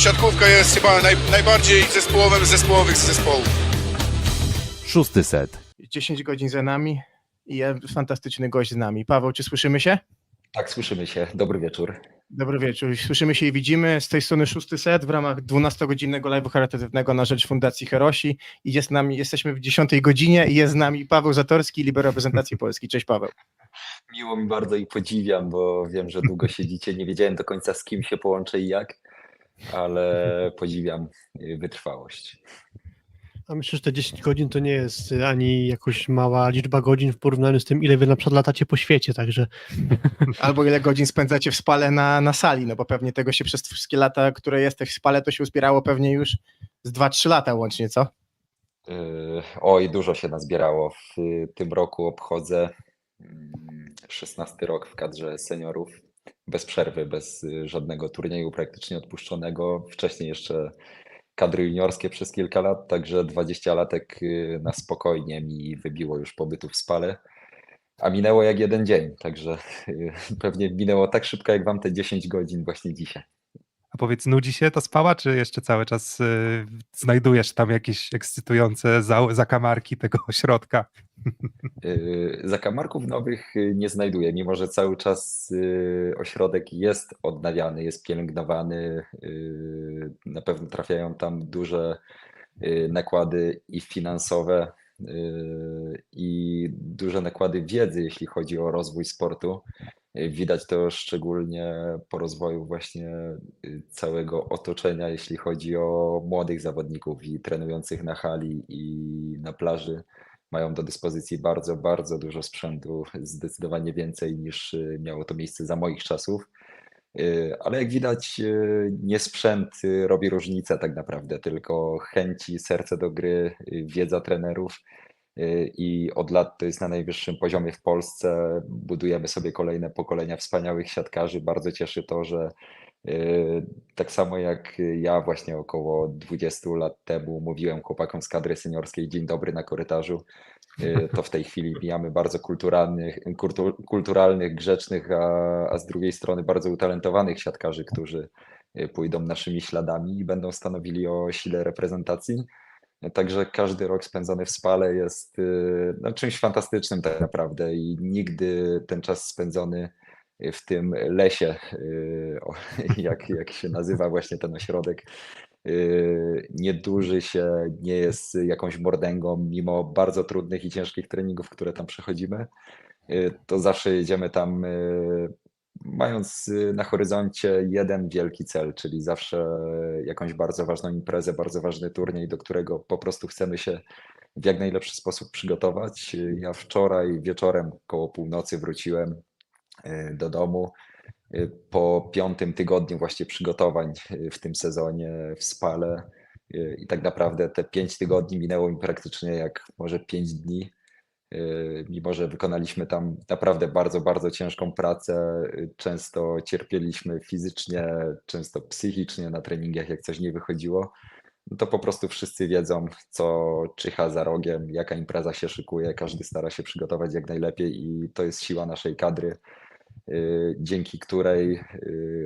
siatkówka jest chyba naj, najbardziej zespołowym z zespołowych z zespołów. Szósty set. 10 godzin za nami i jest fantastyczny gość z nami. Paweł, czy słyszymy się? Tak, słyszymy się. Dobry wieczór. Dobry wieczór. Słyszymy się i widzimy. Z tej strony szósty set w ramach 12-godzinnego live'u charytatywnego na rzecz Fundacji Herosi. Idzie z nami, jesteśmy w 10 godzinie i jest z nami Paweł Zatorski, libero reprezentacji Polski. Cześć Paweł. Miło mi bardzo i podziwiam, bo wiem, że długo siedzicie. Nie wiedziałem do końca z kim się połączę i jak, ale podziwiam y, wytrwałość. A myślę, że te 10 godzin to nie jest ani jakoś mała liczba godzin w porównaniu z tym, ile wy na przykład latacie po świecie, także Albo ile godzin spędzacie w spale na, na sali, no bo pewnie tego się przez wszystkie lata, które jesteś w spale, to się uzbierało pewnie już z 2-3 lata łącznie, co? Y, Oj, dużo się nazbierało. W tym roku obchodzę mm, 16 rok w kadrze seniorów. Bez przerwy, bez y, żadnego turnieju praktycznie odpuszczonego. Wcześniej jeszcze kadry juniorskie przez kilka lat, także 20 latek y, na spokojnie mi wybiło już pobytu w Spale. A minęło jak jeden dzień, także y, pewnie minęło tak szybko jak wam te 10 godzin właśnie dzisiaj. A powiedz, nudzi się to spała, czy jeszcze cały czas y, znajdujesz tam jakieś ekscytujące za, zakamarki tego ośrodka? Y, Zakamarków nowych y, nie znajduję, mimo że cały czas y, ośrodek jest odnawiany, jest pielęgnowany. Na pewno trafiają tam duże nakłady i finansowe, i duże nakłady wiedzy, jeśli chodzi o rozwój sportu. Widać to szczególnie po rozwoju właśnie y, całego otoczenia, jeśli chodzi o młodych zawodników i trenujących na hali i na plaży mają do dyspozycji bardzo, bardzo dużo sprzętu, zdecydowanie więcej niż y, miało to miejsce za moich czasów. Y, Ale jak widać, nie sprzęt robi różnicę tak naprawdę, tylko chęci, serce do gry, wiedza trenerów. Y, I od lat to jest na najwyższym poziomie w Polsce. Budujemy sobie kolejne pokolenia wspaniałych siatkarzy. Bardzo cieszy to, że y, tak samo jak ja właśnie około 20 lat temu mówiłem chłopakom z kadry seniorskiej dzień dobry na korytarzu, y, to w tej chwili mijamy bardzo kulturalnych, kultu- kulturalnych grzecznych, a, a z drugiej strony bardzo utalentowanych siatkarzy, którzy pójdą naszymi śladami i będą stanowili o sile reprezentacji. Także każdy rok spędzony w Spale jest y, no, czymś fantastycznym tak naprawdę i nigdy ten czas spędzony w tym lesie, y, jak, jak się nazywa właśnie ten ośrodek, y, nie duży się, nie jest jakąś mordęgą, mimo bardzo trudnych i ciężkich treningów, które tam przechodzimy, to zawsze jedziemy tam mając y, na horyzoncie jeden wielki cel, czyli zawsze jakąś bardzo ważną imprezę, bardzo ważny turniej, do którego po prostu chcemy się w jak najlepszy sposób przygotować. Ja wczoraj wieczorem koło północy wróciłem y, do domu y, po piątym tygodniu właśnie przygotowań w tym sezonie w Spale. I tak naprawdę te pięć tygodni minęło mi praktycznie jak może pięć dni. Y, Mimo, że wykonaliśmy tam naprawdę bardzo, bardzo ciężką pracę, y, często cierpieliśmy fizycznie, często psychicznie na treningach, jak coś nie wychodziło, no to po prostu wszyscy wiedzą, co czyha za rogiem, jaka impreza się szykuje, każdy stara się przygotować jak najlepiej i to jest siła naszej kadry, y, dzięki której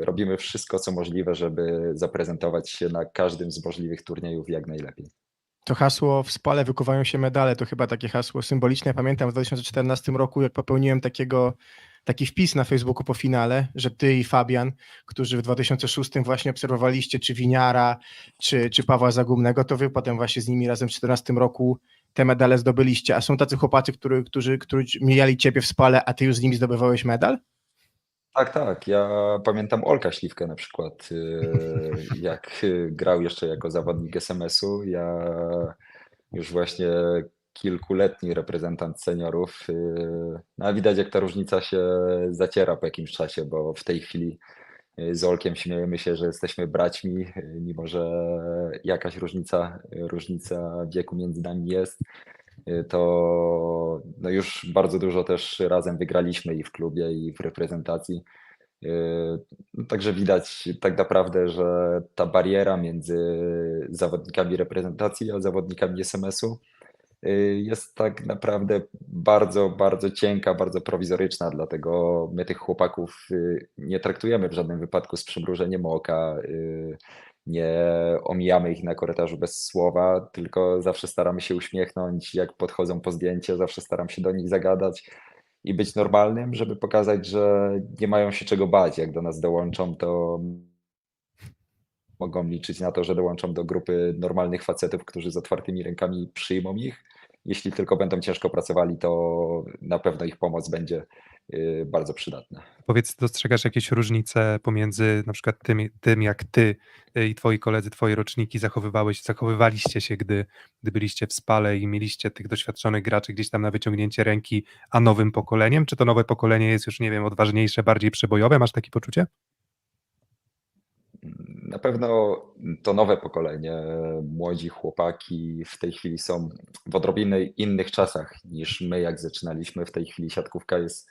robimy wszystko, co możliwe, żeby zaprezentować się na każdym z możliwych turniejów jak najlepiej. To hasło w spale wykuwają się medale, to chyba takie hasło symboliczne. Pamiętam w 2014 roku, jak popełniłem takiego, taki wpis na Facebooku po finale, że ty i Fabian, którzy w 2006 właśnie obserwowaliście czy Winiara, czy, czy Pawła Zagumnego, to wy potem właśnie z nimi razem w 2014 roku te medale zdobyliście. A są tacy chłopacy, który, którzy, którzy mijali ciebie w spale, a ty już z nimi zdobywałeś medal? Tak, tak. Ja pamiętam Olka Śliwkę na przykład, y, jak y, grał jeszcze jako zawodnik SMS-u. Ja już właśnie kilkuletni reprezentant seniorów. y, No a widać jak ta różnica się zaciera po jakimś czasie, bo w tej chwili z Olkiem śmiejemy się, że jesteśmy braćmi, mimo że jakaś różnica, różnica wieku między nami jest to no już bardzo dużo też razem wygraliśmy i w klubie, i w reprezentacji. Y, no Także widać tak naprawdę, że ta bariera między zawodnikami reprezentacji a zawodnikami SMS-u y, jest tak naprawdę bardzo, bardzo cienka, bardzo prowizoryczna, dlatego my tych chłopaków y, nie traktujemy w żadnym wypadku z przymrużeniem oka. Nie omijamy ich na korytarzu bez słowa, tylko zawsze staramy się uśmiechnąć, jak podchodzą po zdjęcie, zawsze staram się do nich zagadać i być normalnym, żeby pokazać, że nie mają się czego bać. Jak do nas dołączą, to mogą liczyć na to, że dołączą do grupy normalnych facetów, którzy z otwartymi rękami przyjmą ich. Jeśli tylko będą ciężko pracowali, to na pewno ich pomoc będzie y, bardzo przydatna. Powiedz, dostrzegasz jakieś różnice pomiędzy na przykład tym, tym jak ty y, i twoi koledzy, twoje roczniki zachowywałeś, zachowywaliście się, gdy, gdy byliście w spale i mieliście tych doświadczonych graczy gdzieś tam na wyciągnięcie ręki, a nowym pokoleniem? Czy to nowe pokolenie jest już, nie wiem, odważniejsze, bardziej przebojowe? Masz takie poczucie? Na pewno to nowe pokolenie, młodzi chłopaki w tej chwili są w odrobinę innych czasach niż my, jak zaczynaliśmy. W tej chwili siatkówka jest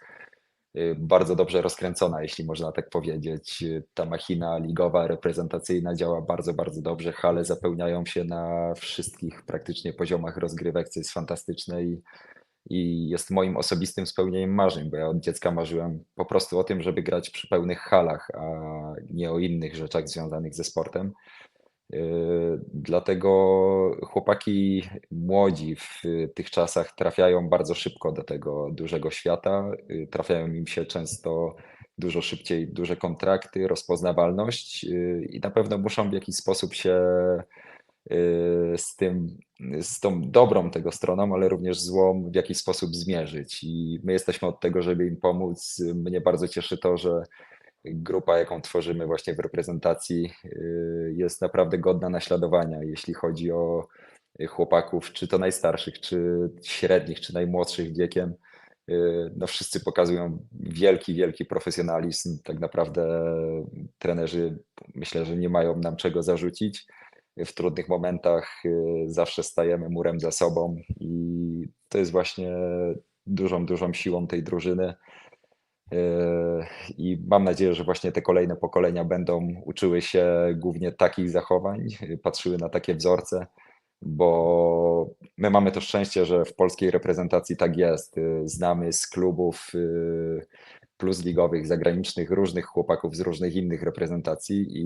y, bardzo dobrze rozkręcona, jeśli można tak powiedzieć. Ta machina ligowa, reprezentacyjna działa bardzo, bardzo dobrze. Hale zapełniają się na wszystkich praktycznie poziomach rozgrywek, co jest fantastyczne i, i jest moim osobistym spełnieniem marzeń, bo ja od dziecka marzyłem po prostu o tym, żeby grać przy pełnych halach, a nie o innych rzeczach związanych ze sportem. Yy, Dlatego chłopaki młodzi w tych czasach trafiają bardzo szybko do tego dużego świata. Yy, Trafiają im się często dużo szybciej duże kontrakty, rozpoznawalność yy, i na pewno muszą w jakiś sposób się z tym, z tą dobrą tego stroną, ale również złą w jakiś sposób zmierzyć. I my jesteśmy od tego, żeby im pomóc. Mnie bardzo cieszy to, że grupa, jaką tworzymy właśnie w reprezentacji, yy, jest naprawdę godna naśladowania, jeśli chodzi o chłopaków, czy to najstarszych, czy średnich, czy najmłodszych wiekiem. Yy, No wszyscy pokazują wielki, wielki profesjonalizm. Tak naprawdę trenerzy myślę, że nie mają nam czego zarzucić. W trudnych momentach yy, zawsze stajemy murem za sobą i to jest właśnie dużą, dużą siłą tej drużyny. Yy, I mam nadzieję, że właśnie te kolejne pokolenia będą uczyły się głównie takich zachowań, patrzyły na takie wzorce, bo my mamy to szczęście, że w polskiej reprezentacji tak jest. Yy, Znamy z klubów plus ligowych, zagranicznych, różnych chłopaków z różnych innych reprezentacji i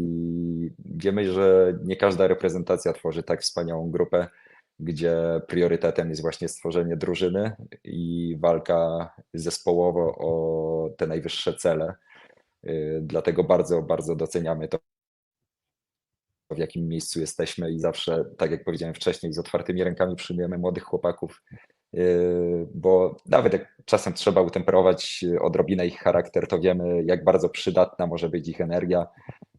wiemy, że nie każda reprezentacja tworzy tak wspaniałą grupę, gdzie priorytetem jest właśnie stworzenie drużyny i walka zespołowo o te najwyższe cele. Yy, Dlatego bardzo, bardzo doceniamy to, w jakim miejscu jesteśmy i zawsze, tak jak powiedziałem wcześniej, z otwartymi rękami przyjmujemy młodych chłopaków, bo nawet jak czasem trzeba utemperować odrobinę ich charakter, to wiemy, jak bardzo przydatna może być ich energia,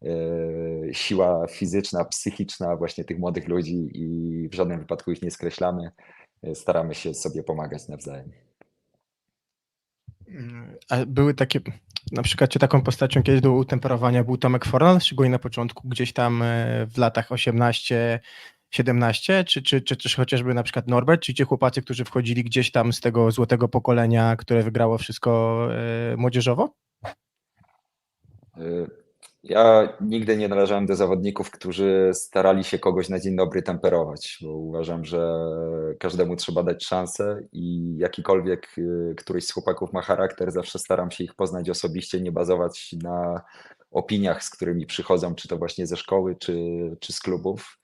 yy, siła fizyczna, psychiczna właśnie tych młodych ludzi i w żadnym wypadku ich nie skreślamy. Yy, Staramy się sobie pomagać nawzajem. A były takie, na przykład, czy taką postacią kiedyś do utemperowania był Tomek Fornal, szczególnie na początku, gdzieś tam w latach 18, 17, czy, czy, czy też chociażby na przykład Norbert, czy ci chłopacy, którzy wchodzili gdzieś tam z tego złotego pokolenia, które wygrało wszystko e, młodzieżowo? Y, Ja nigdy nie należałem do zawodników, którzy starali się kogoś na dzień dobry temperować, bo uważam, że każdemu trzeba dać szansę i jakikolwiek y, któryś z chłopaków ma charakter, zawsze staram się ich poznać osobiście, nie bazować na opiniach, z którymi przychodzą, czy to właśnie ze szkoły, czy, czy z klubów.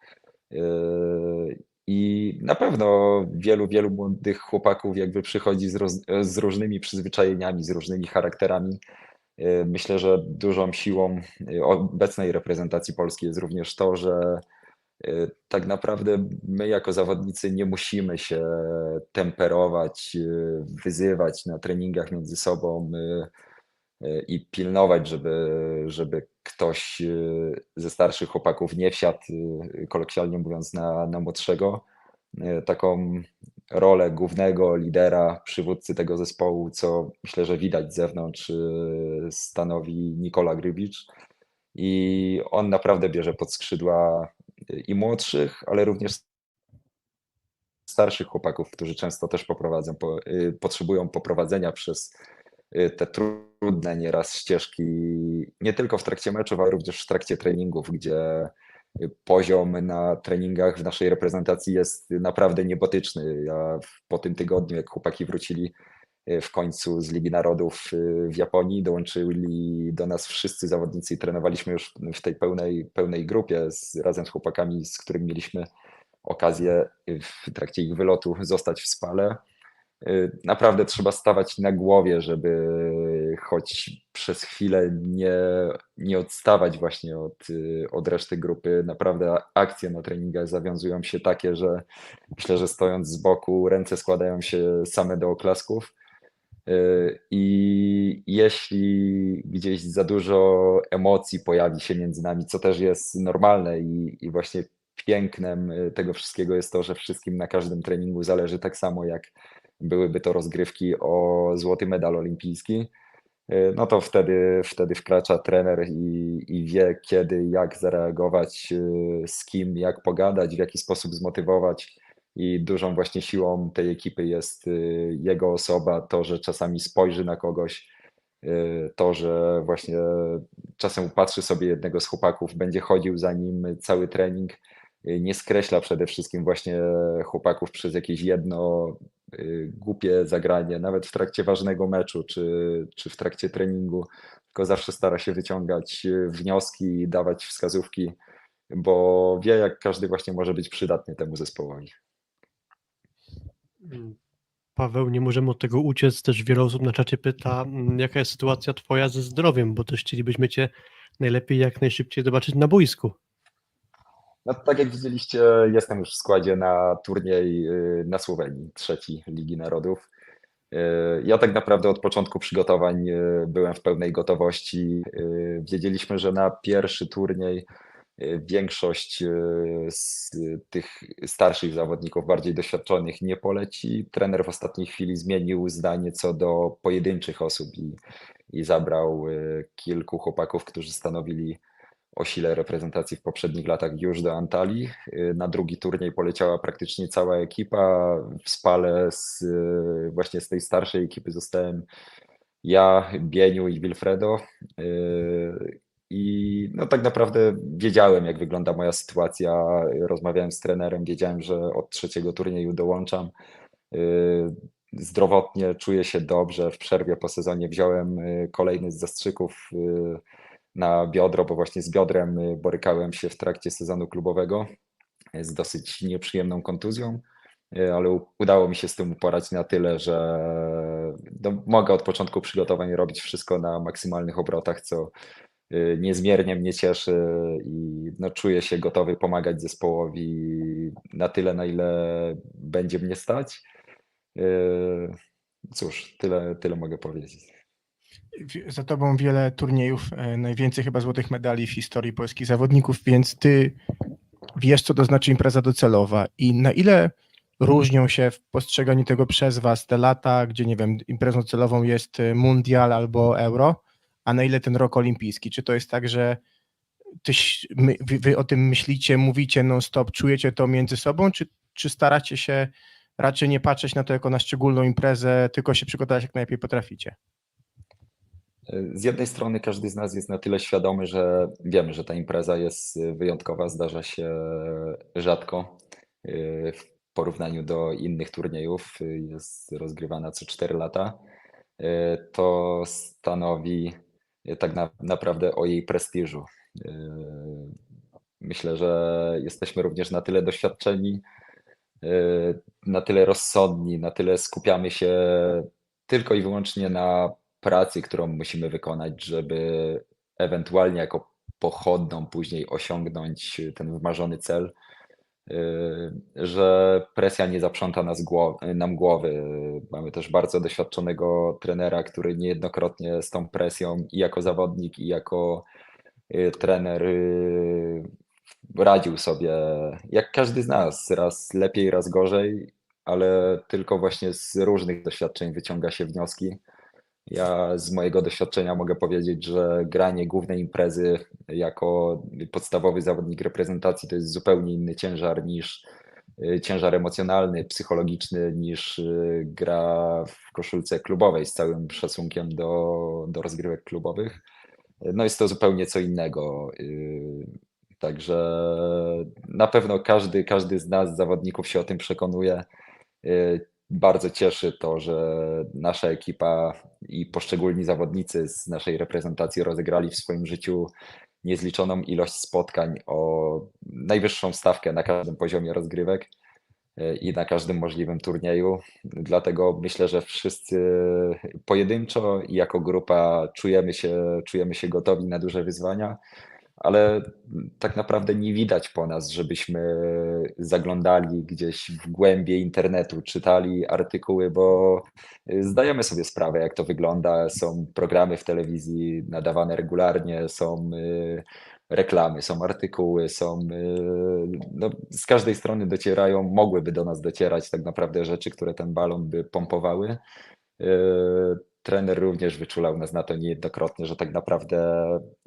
Y, I na pewno wielu, wielu młodych chłopaków jakby przychodzi z, roz, z różnymi przyzwyczajeniami, z różnymi charakterami. Y, Myślę, że dużą siłą y, obecnej reprezentacji Polski jest również to, że tak naprawdę my jako zawodnicy nie musimy się temperować, wyzywać na treningach między sobą i pilnować, żeby, żeby ktoś y, ze starszych chłopaków nie wsiadł, y, kolokwialnie mówiąc, na, na młodszego. Y, Taką rolę głównego lidera, przywódcy tego zespołu, co myślę, że widać z zewnątrz, y, stanowi Nikola Grybicz. I on naprawdę bierze pod skrzydła y, i młodszych, ale również starszych chłopaków, którzy często też poprowadzą, po, y, potrzebują poprowadzenia przez y, te trudne nieraz ścieżki, nie tylko w trakcie meczów, ale również w trakcie treningów, gdzie y, poziom na treningach w naszej reprezentacji jest naprawdę niebotyczny. Ja po tym tygodniu, jak chłopaki wrócili y, w końcu z Ligi Narodów y, w Japonii. Dołączyli do nas wszyscy zawodnicy i trenowaliśmy już w tej pełnej, pełnej grupie z, razem z chłopakami, z którymi mieliśmy okazję w trakcie ich wylotu zostać w Spale. Y, Naprawdę trzeba stawać na głowie, żeby choć przez chwilę nie, nie odstawać właśnie od, y, od reszty grupy. Naprawdę akcje na treningach zawiązują się takie, że myślę, że stojąc z boku ręce składają się same do oklasków. Y, I jeśli gdzieś za dużo emocji pojawi się między nami, co też jest normalne i, i właśnie pięknem tego wszystkiego jest to, że wszystkim na każdym treningu zależy tak samo, jak byłyby to rozgrywki o złoty medal olimpijski, y, no to wtedy, wtedy wkracza trener i, i wie, kiedy, jak zareagować, y, z kim, jak pogadać, w jaki sposób zmotywować. I dużą właśnie siłą tej ekipy jest y, jego osoba, to, że czasami spojrzy na kogoś, to, że właśnie czasem upatrzy sobie jednego z chłopaków, będzie chodził za nim cały trening, nie skreśla przede wszystkim właśnie chłopaków przez jakieś jedno głupie zagranie, nawet w trakcie ważnego meczu czy, czy w trakcie treningu, tylko zawsze stara się wyciągać y, wnioski i dawać wskazówki, bo wie, jak każdy właśnie może być przydatny temu zespołowi. Mm, Paweł, nie możemy od tego uciec. Też wiele osób na czacie pyta, mm, jaka jest sytuacja Twoja ze zdrowiem, bo też chcielibyśmy Cię najlepiej jak najszybciej zobaczyć na boisku. No tak jak widzieliście, jestem już w składzie na turniej y, na Słowenii, trzeci Ligi Narodów. Y, Ja tak naprawdę od początku przygotowań y, byłem w pełnej gotowości. Wiedzieliśmy, że na pierwszy turniej większość z tych starszych zawodników, bardziej doświadczonych nie poleci. Trener w ostatniej chwili zmienił zdanie co do pojedynczych osób i, i zabrał kilku chłopaków, którzy stanowili o sile reprezentacji w poprzednich latach już do Antalii. Y, Na drugi turniej poleciała praktycznie cała ekipa. W Spale z, y, właśnie z tej starszej ekipy zostałem ja, Bieniu i Wilfredo. Y, I no tak naprawdę wiedziałem, jak wygląda moja sytuacja. Rozmawiałem z trenerem, wiedziałem, że od trzeciego turnieju dołączam. Zdrowotnie czuję się dobrze. W przerwie po sezonie wziąłem kolejny z zastrzyków na biodro, bo właśnie z biodrem y, borykałem się w trakcie sezonu klubowego y, z dosyć nieprzyjemną kontuzją, y, ale udało mi się z tym uporać na tyle, że no, mogę od początku przygotowań robić wszystko na maksymalnych obrotach, co niezmiernie mnie cieszy i no, czuję się gotowy pomagać zespołowi na tyle, na ile będzie mnie stać. Cóż, tyle, tyle mogę powiedzieć. Za tobą wiele turniejów, e, najwięcej chyba złotych medali w historii polskich zawodników, więc ty wiesz, co to znaczy impreza docelowa i na ile różnią się w postrzeganiu tego przez was te lata, gdzie nie wiem, imprezą celową jest e, mundial albo euro, a na ile ten rok olimpijski? Czy to jest tak, że tyś, my, wy, wy o tym myślicie, mówicie non-stop, czujecie to między sobą, czy, czy staracie się raczej nie patrzeć na to jako na szczególną imprezę, tylko się przygotować jak najlepiej potraficie? Z jednej strony każdy z nas jest na tyle świadomy, że wiemy, że ta impreza jest wyjątkowa, zdarza się rzadko w porównaniu do innych turniejów, jest rozgrywana co 4 lata. To stanowi tak na, naprawdę o jej prestiżu. Myślę, że jesteśmy również na tyle doświadczeni, na tyle rozsądni, na tyle skupiamy się tylko i wyłącznie na pracy, którą musimy wykonać, żeby ewentualnie jako pochodną później osiągnąć ten wymarzony cel, y, że presja nie zaprząta nas nam głowy. Mamy też bardzo doświadczonego trenera, który niejednokrotnie z tą presją i jako zawodnik, i jako y, trener y, radził sobie, jak każdy z nas, raz lepiej, raz gorzej, ale tylko właśnie z różnych doświadczeń wyciąga się wnioski. Ja z mojego doświadczenia mogę powiedzieć, że granie głównej imprezy jako podstawowy zawodnik reprezentacji to jest zupełnie inny ciężar niż y, ciężar emocjonalny, psychologiczny niż y, gra w koszulce klubowej z całym szacunkiem do, do rozgrywek klubowych. No jest to zupełnie co innego. y, Także na pewno każdy, każdy z nas, zawodników się o tym przekonuje. Bardzo cieszy to, że nasza ekipa i poszczególni zawodnicy z naszej reprezentacji rozegrali w swoim życiu niezliczoną ilość spotkań o najwyższą stawkę na każdym poziomie rozgrywek e, i na każdym możliwym turnieju. Dlatego myślę, że wszyscy pojedynczo i jako grupa czujemy się, czujemy się gotowi na duże wyzwania, ale tak naprawdę nie widać po nas, żebyśmy zaglądali gdzieś w głębie internetu, czytali artykuły, bo zdajemy sobie sprawę, jak to wygląda. Są programy w telewizji nadawane regularnie, są y, reklamy, są artykuły, są. y, No, z każdej strony docierają, mogłyby do nas docierać tak naprawdę rzeczy, które ten balon by pompowały. Trener również wyczulał nas na to niejednokrotnie, że tak naprawdę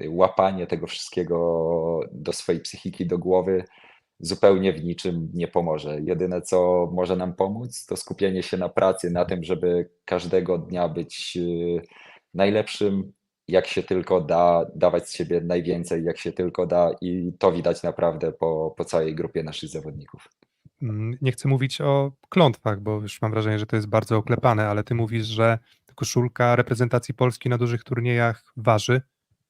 łapanie tego wszystkiego do swojej psychiki, do głowy zupełnie w niczym nie pomoże. Jedyne, co może nam pomóc, to skupienie się na pracy, na tym, żeby każdego dnia być y, najlepszym, jak się tylko da, dawać z siebie najwięcej, jak się tylko da, i to widać naprawdę po, po całej grupie naszych zawodników. Mm, Nie chcę mówić o klątwach, bo już mam wrażenie, że to jest bardzo oklepane, ale ty mówisz, że koszulka reprezentacji Polski na dużych turniejach waży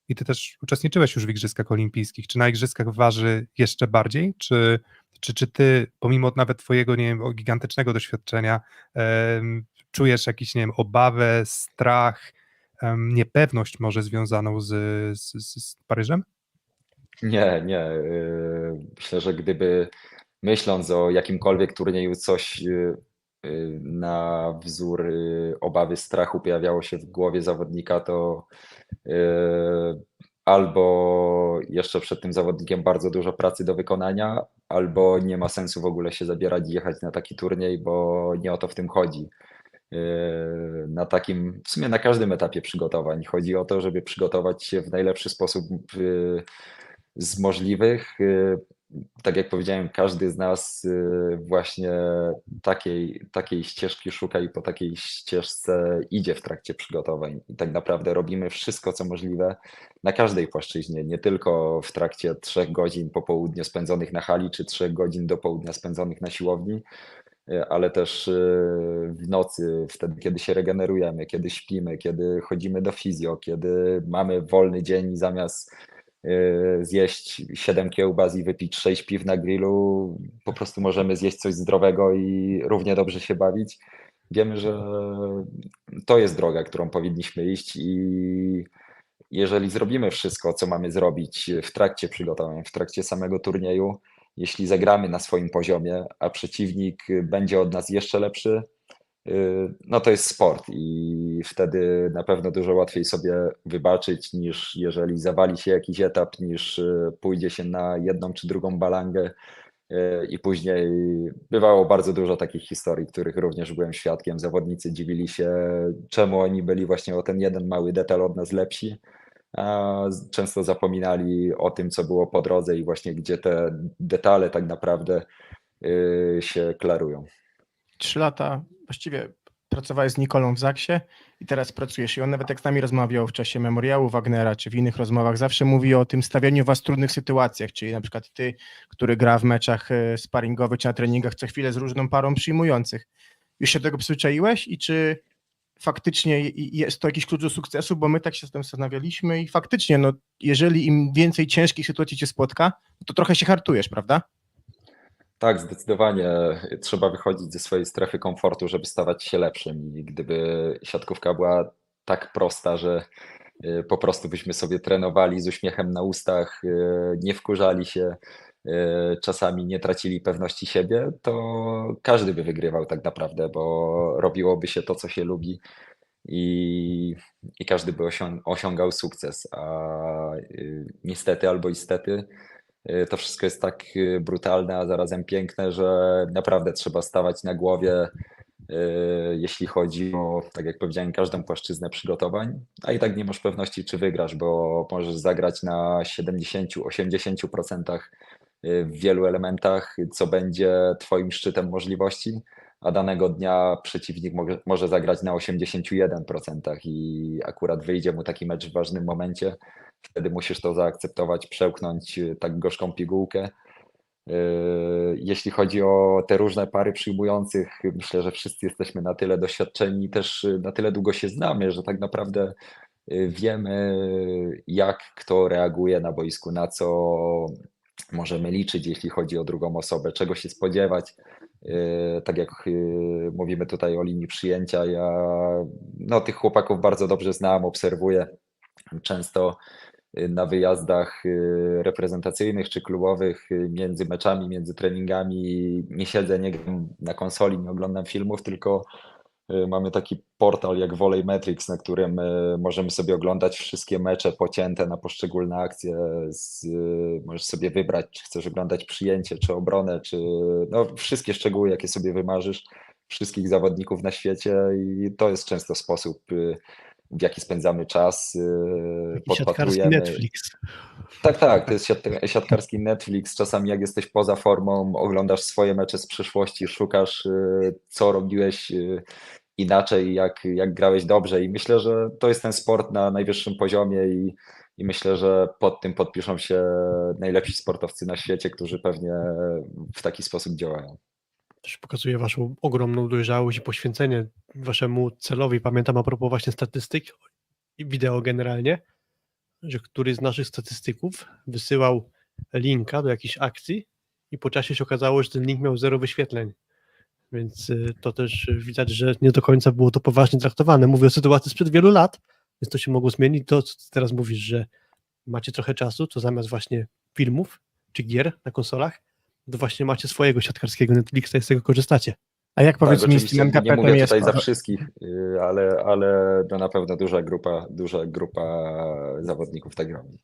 i ty też uczestniczyłeś już w Igrzyskach Olimpijskich. Czy na Igrzyskach waży jeszcze bardziej? Czy, czy, czy ty, pomimo nawet twojego, nie wiem, gigantycznego doświadczenia, em, czujesz jakiś, nie wiem, obawę, strach, em, niepewność może związaną z, z, z, Paryżem? Nie, nie. yy, Myślę, że gdyby myśląc o jakimkolwiek turnieju coś yy, na wzór yy, obawy, strachu pojawiało się w głowie zawodnika, to yy, albo jeszcze przed tym zawodnikiem bardzo dużo pracy do wykonania, albo nie ma sensu w ogóle się zabierać i jechać na taki turniej, bo nie o to w tym chodzi. Na takim, w sumie na każdym etapie przygotowań chodzi o to, żeby przygotować się w najlepszy sposób z możliwych. Tak jak powiedziałem, każdy z nas yy, właśnie takiej, takiej ścieżki szuka i po takiej ścieżce idzie w trakcie przygotowań. I tak naprawdę robimy wszystko, co możliwe na każdej płaszczyźnie, nie tylko w trakcie trzech godzin po południu spędzonych na hali, czy trzech godzin do południa spędzonych na siłowni, y, ale też y, w nocy, wtedy, kiedy się regenerujemy, kiedy śpimy, kiedy chodzimy do fizjo, kiedy mamy wolny dzień i zamiast y, zjeść 7 kiełbas i wypić 6 piw na grillu, po prostu możemy zjeść coś zdrowego i równie dobrze się bawić. Wiemy, że to jest droga, którą powinniśmy iść i jeżeli zrobimy wszystko, co mamy zrobić w trakcie przygotowań, w trakcie samego turnieju, jeśli zagramy na swoim poziomie, a przeciwnik będzie od nas jeszcze lepszy, no to jest sport i wtedy na pewno dużo łatwiej sobie wybaczyć niż jeżeli zawali się jakiś etap, niż yy, pójdzie się na jedną czy drugą balangę yy, i później bywało bardzo dużo takich historii, których również byłem świadkiem. Zawodnicy dziwili się, czemu oni byli właśnie o ten jeden mały detal od nas lepsi a często zapominali o tym, co było po drodze i właśnie gdzie te detale tak naprawdę y, się klarują. Trzy lata właściwie pracowałeś z Nikolą w Zaksie i teraz pracujesz. I on nawet jak z nami rozmawiał w czasie memoriału Wagnera, czy w innych rozmowach, zawsze mówi o tym stawianiu was w trudnych sytuacjach, czyli na przykład ty, który gra w meczach e, sparingowych czy na treningach co chwilę z różną parą przyjmujących. Już się do tego przyzwyczaiłeś i czy faktycznie jest to jakiś klucz do sukcesu, bo my tak się z tym zastanawialiśmy i faktycznie, no, jeżeli im więcej ciężkich sytuacji cię spotka, to trochę się hartujesz, prawda? Tak, zdecydowanie trzeba wychodzić ze swojej strefy komfortu, żeby stawać się lepszym. I gdyby siatkówka była tak prosta, że y, po prostu byśmy sobie trenowali z uśmiechem na ustach, y, nie wkurzali się, czasami nie tracili pewności siebie, to każdy by wygrywał tak naprawdę, bo robiłoby się to, co się lubi i, i każdy by osią- osiągał sukces. A y, niestety albo istety to wszystko jest tak y, brutalne, a zarazem piękne, że naprawdę trzeba stawać na głowie, y, jeśli chodzi o, tak jak powiedziałem, każdą płaszczyznę przygotowań, a i tak nie masz pewności, czy wygrasz, bo możesz zagrać na 70-80% y, w wielu elementach, co będzie Twoim szczytem możliwości, a danego dnia przeciwnik może, zagrać na 81% i akurat wyjdzie mu taki mecz w ważnym momencie, wtedy musisz to zaakceptować, przełknąć y, tak gorzką pigułkę. Yy, Jeśli chodzi o te różne pary przyjmujących, myślę, że wszyscy jesteśmy na tyle doświadczeni też y, na tyle długo się znamy, że tak naprawdę y, wiemy, jak kto reaguje na boisku, na co możemy liczyć, jeśli chodzi o drugą osobę, czego się spodziewać. Yy, Tak jak yy, mówimy tutaj o linii przyjęcia, ja no, tych chłopaków bardzo dobrze znam, obserwuję. Często y, na wyjazdach reprezentacyjnych czy klubowych między meczami, między treningami nie siedzę, nie gram na konsoli, nie oglądam filmów, tylko mamy taki portal jak Volley Metrics, na którym y, możemy sobie oglądać wszystkie mecze pocięte na poszczególne akcje. Z, y, możesz sobie wybrać, czy chcesz oglądać przyjęcie, czy obronę, czy no, wszystkie szczegóły, jakie sobie wymarzysz, wszystkich zawodników na świecie i to jest często sposób, w jaki spędzamy czas. podpatrujemy. Netflix. Tak, tak, to jest siat- siatkarski Netflix. Czasami jak jesteś poza formą, oglądasz swoje mecze z przeszłości, szukasz co robiłeś inaczej, jak, jak grałeś dobrze i myślę, że to jest ten sport na najwyższym poziomie i, i myślę, że pod tym podpiszą się najlepsi sportowcy na świecie, którzy pewnie w taki sposób działają. Też pokazuje waszą ogromną dojrzałość i poświęcenie waszemu celowi. Pamiętam a propos właśnie statystyk i wideo generalnie, że któryś z naszych statystyków wysyłał linka do jakiejś akcji i po czasie się okazało, że ten link miał zero wyświetleń. Więc y, to też widać, że nie do końca było to poważnie traktowane. Mówię o sytuacji sprzed wielu lat, więc to się mogło zmienić. To, co teraz mówisz, że macie trochę czasu, to zamiast właśnie filmów czy gier na konsolach, to właśnie macie swojego siatkarskiego Netflixa i z tego korzystacie. A jak powiedz tak, mi, z nie mówię jest... tutaj za wszystkich, y, ale, ale to na pewno duża grupa, duża grupa zawodników tak robi.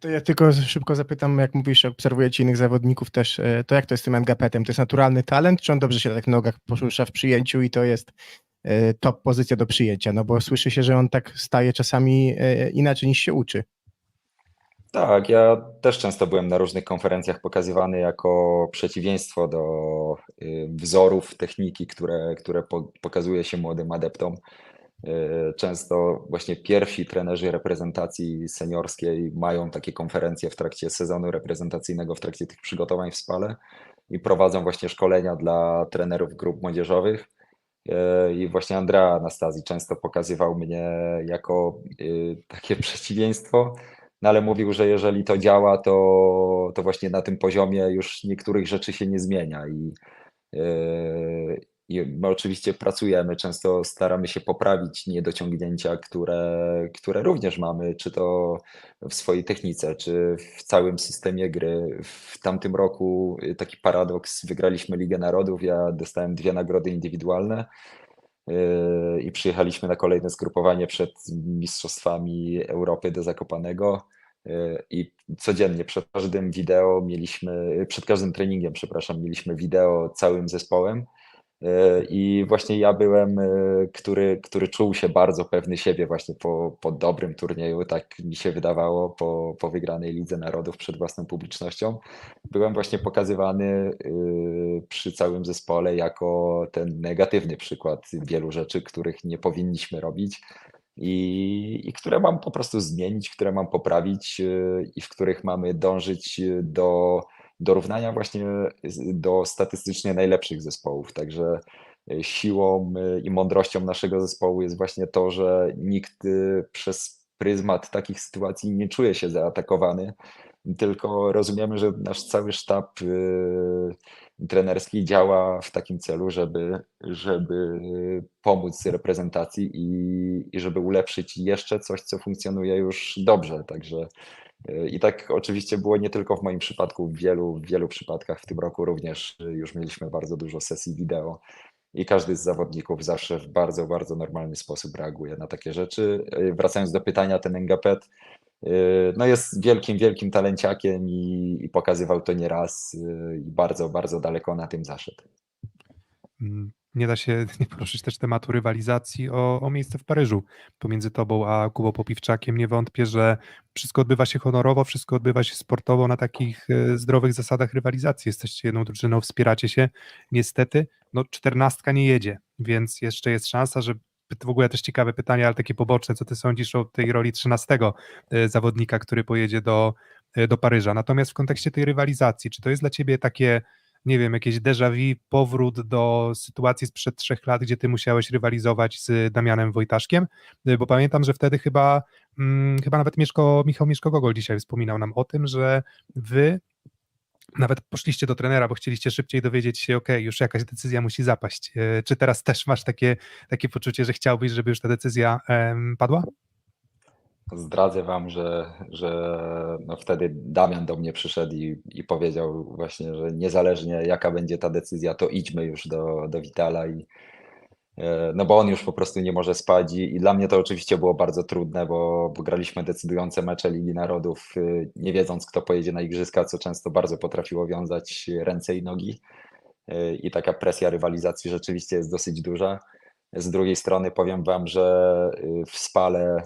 To ja tylko szybko zapytam, jak mówisz, obserwujecie innych zawodników też, e, to jak to jest z tym NGP-tem? To jest naturalny talent, czy on dobrze się tak nogach porusza w przyjęciu i to jest e, top pozycja do przyjęcia? No bo słyszy się, że on tak staje czasami e, inaczej niż się uczy. Tak, ja też często byłem na różnych konferencjach pokazywany jako przeciwieństwo do y, wzorów techniki, które, które po, pokazuje się młodym adeptom. Y, Często właśnie pierwsi trenerzy reprezentacji seniorskiej mają takie konferencje w trakcie sezonu reprezentacyjnego, w trakcie tych przygotowań w Spale i prowadzą właśnie szkolenia dla trenerów grup młodzieżowych. Y, I właśnie Andrea Anastazji często pokazywał mnie jako y, takie przeciwieństwo. No ale mówił, że jeżeli to działa, to, to właśnie na tym poziomie już niektórych rzeczy się nie zmienia. I, I oczywiście pracujemy, często staramy się poprawić niedociągnięcia, które, które również mamy, czy to w swojej technice, czy w całym systemie gry. W tamtym roku taki paradoks, wygraliśmy Ligę Narodów, ja dostałem dwie nagrody indywidualne. Yy, i przyjechaliśmy na kolejne zgrupowanie przed Mistrzostwami Europy do Zakopanego. Yy, I codziennie przed każdym wideo mieliśmy, przed każdym treningiem, przepraszam, mieliśmy wideo całym zespołem. Yy, I właśnie ja byłem, yy, który, który czuł się bardzo pewny siebie właśnie po, po dobrym turnieju, tak mi się wydawało, po, po wygranej Lidze Narodów przed własną publicznością. Byłem właśnie pokazywany yy, przy całym zespole jako ten negatywny przykład wielu rzeczy, których nie powinniśmy robić i, i które mam po prostu zmienić, które mam poprawić yy, i w których mamy dążyć yy, do dorównania właśnie do statystycznie najlepszych zespołów. Także yy, siłą yy, i mądrością naszego zespołu jest właśnie to, że nikt yy, przez pryzmat takich sytuacji nie czuje się zaatakowany, tylko rozumiemy, że nasz cały sztab trenerski działa w takim celu, żeby, żeby pomóc reprezentacji i, i żeby ulepszyć jeszcze coś, co funkcjonuje już dobrze. Także i tak oczywiście było nie tylko w moim przypadku, w wielu, wielu przypadkach w tym roku również y, już mieliśmy bardzo dużo sesji wideo i każdy z zawodników zawsze w bardzo, bardzo normalny sposób reaguje na takie rzeczy. Y, Wracając do pytania, ten Engapet Yy, No jest wielkim, wielkim talenciakiem i, i pokazywał to nieraz i bardzo, bardzo daleko na tym zaszedł. Nie da się nie poruszyć też tematu rywalizacji o, o miejsce w Paryżu pomiędzy tobą a Kubą Popiwczakiem. Nie wątpię, że wszystko odbywa się honorowo, wszystko odbywa się sportowo na takich e, zdrowych zasadach rywalizacji. Jesteście jedną drużyną, wspieracie się. Niestety, no czternastka nie jedzie, więc jeszcze jest szansa, że w ogóle też ciekawe pytanie, ale takie poboczne, co ty sądzisz o tej roli trzynastego e, zawodnika, który pojedzie do e, do Paryża. Natomiast w kontekście tej rywalizacji, czy to jest dla ciebie takie, nie wiem, jakieś déjà vu, powrót do sytuacji sprzed trzech lat, gdzie ty musiałeś rywalizować z Damianem Wojtaszkiem? E, Bo pamiętam, że wtedy chyba, mm, chyba nawet Mieszko, Michał Mieszko-Gogol dzisiaj wspominał nam o tym, że wy nawet poszliście do trenera, bo chcieliście szybciej dowiedzieć się, ok, już jakaś decyzja musi zapaść. E, Czy teraz też masz takie, takie poczucie, że chciałbyś, żeby już ta decyzja em, padła? Zdradzę wam, że, że no wtedy Damian do mnie przyszedł i, i powiedział właśnie, że niezależnie jaka będzie ta decyzja, to idźmy już do, do Witala i e, no bo on już po prostu nie może spać i, i dla mnie to oczywiście było bardzo trudne, bo, bo graliśmy decydujące mecze Ligi Narodów, y, nie wiedząc kto pojedzie na igrzyska, co często bardzo potrafiło wiązać ręce i nogi Y, i taka presja rywalizacji rzeczywiście jest dosyć duża. Z drugiej strony powiem Wam, że y, w Spale,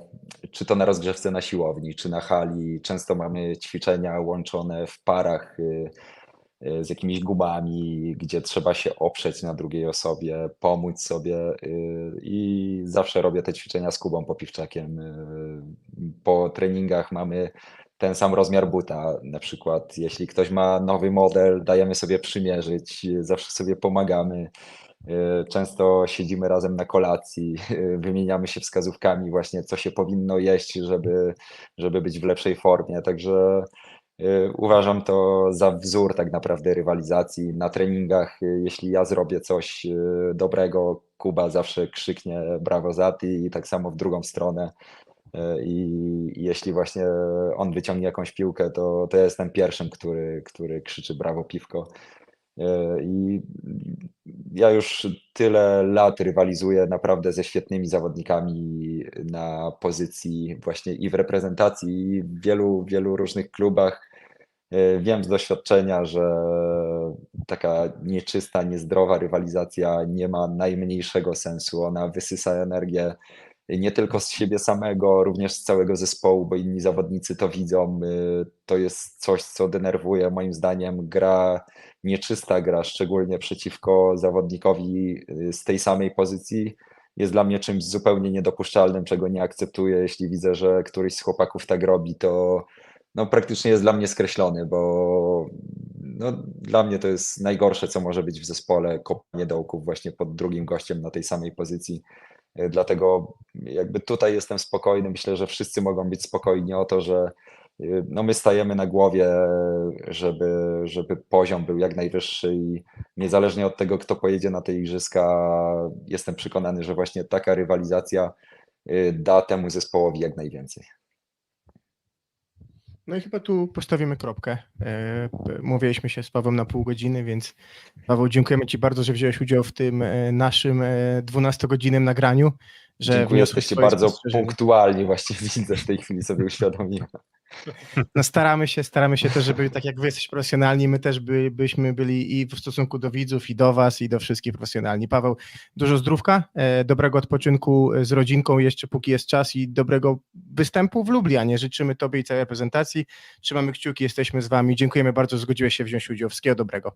czy to na rozgrzewce na siłowni, czy na hali, często mamy ćwiczenia łączone w parach y, y, z jakimiś gumami, gdzie trzeba się oprzeć na drugiej osobie, pomóc sobie i zawsze robię te ćwiczenia z Kubą Popiwczakiem. Po treningach mamy ten sam rozmiar buta. Na przykład, jeśli ktoś ma nowy model, dajemy sobie przymierzyć, zawsze sobie pomagamy. Y, Często siedzimy razem na kolacji, y, wymieniamy się wskazówkami, właśnie co się powinno jeść, żeby, żeby być w lepszej formie. Także y, uważam to za wzór tak naprawdę rywalizacji na treningach. Jeśli ja zrobię coś dobrego, Kuba zawsze krzyknie brawo za ty i tak samo w drugą stronę. I jeśli właśnie on wyciągnie jakąś piłkę, to, to ja jestem pierwszym, który, który krzyczy brawo piwko. Y, I ja już tyle lat rywalizuję naprawdę ze świetnymi zawodnikami na pozycji właśnie i w reprezentacji, i w wielu, wielu różnych klubach. Y, Wiem z doświadczenia, że taka nieczysta, niezdrowa rywalizacja nie ma najmniejszego sensu. Ona wysysa energię nie tylko z siebie samego, również z całego zespołu, bo inni zawodnicy to widzą. Y, To jest coś, co denerwuje moim zdaniem. Gra, nieczysta gra, szczególnie przeciwko zawodnikowi y, z tej samej pozycji, jest dla mnie czymś zupełnie niedopuszczalnym, czego nie akceptuję. Jeśli widzę, że któryś z chłopaków tak robi, to no, praktycznie jest dla mnie skreślony, bo no, dla mnie to jest najgorsze, co może być w zespole, kopanie dołków właśnie pod drugim gościem na tej samej pozycji. Y, Dlatego jakby tutaj jestem spokojny. Myślę, że wszyscy mogą być spokojni o to, że y, no my stajemy na głowie, żeby, żeby poziom był jak najwyższy i niezależnie od tego, kto pojedzie na te igrzyska, jestem przekonany, że właśnie taka rywalizacja y, da temu zespołowi jak najwięcej. No i chyba tu postawimy kropkę. E, Mówiliśmy się z Pawłem na pół godziny, więc Paweł, dziękujemy Ci bardzo, że wziąłeś udział w tym e, naszym e, 12-godzinnym nagraniu. Że Dziękuję, jesteście bardzo punktualni, właśnie widzę w tej chwili sobie uświadomiłem. No staramy się, staramy się też, żeby tak jak wy jesteście profesjonalni, my też by, byśmy byli i w stosunku do widzów, i do was, i do wszystkich profesjonalni. Paweł, dużo zdrówka, e, dobrego odpoczynku e, z rodzinką jeszcze póki jest czas i dobrego występu w Lublianie. Życzymy tobie i całej reprezentacji. Trzymamy kciuki, jesteśmy z wami. Dziękujemy bardzo, że zgodziłeś się wziąć udział. Wszystkiego dobrego.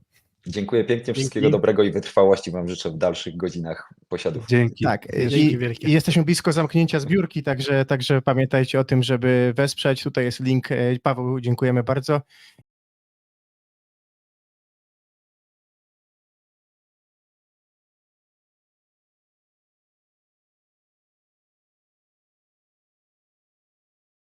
Dziękuję pięknie, wszystkiego Dzięki. dobrego i wytrwałości Wam życzę w dalszych godzinach posiadów. Dzięki. Tak, Dzięki i, wielkie. i jesteśmy blisko zamknięcia zbiórki, także, także pamiętajcie o tym, żeby wesprzeć. Tutaj jest link. E, Paweł, dziękujemy bardzo.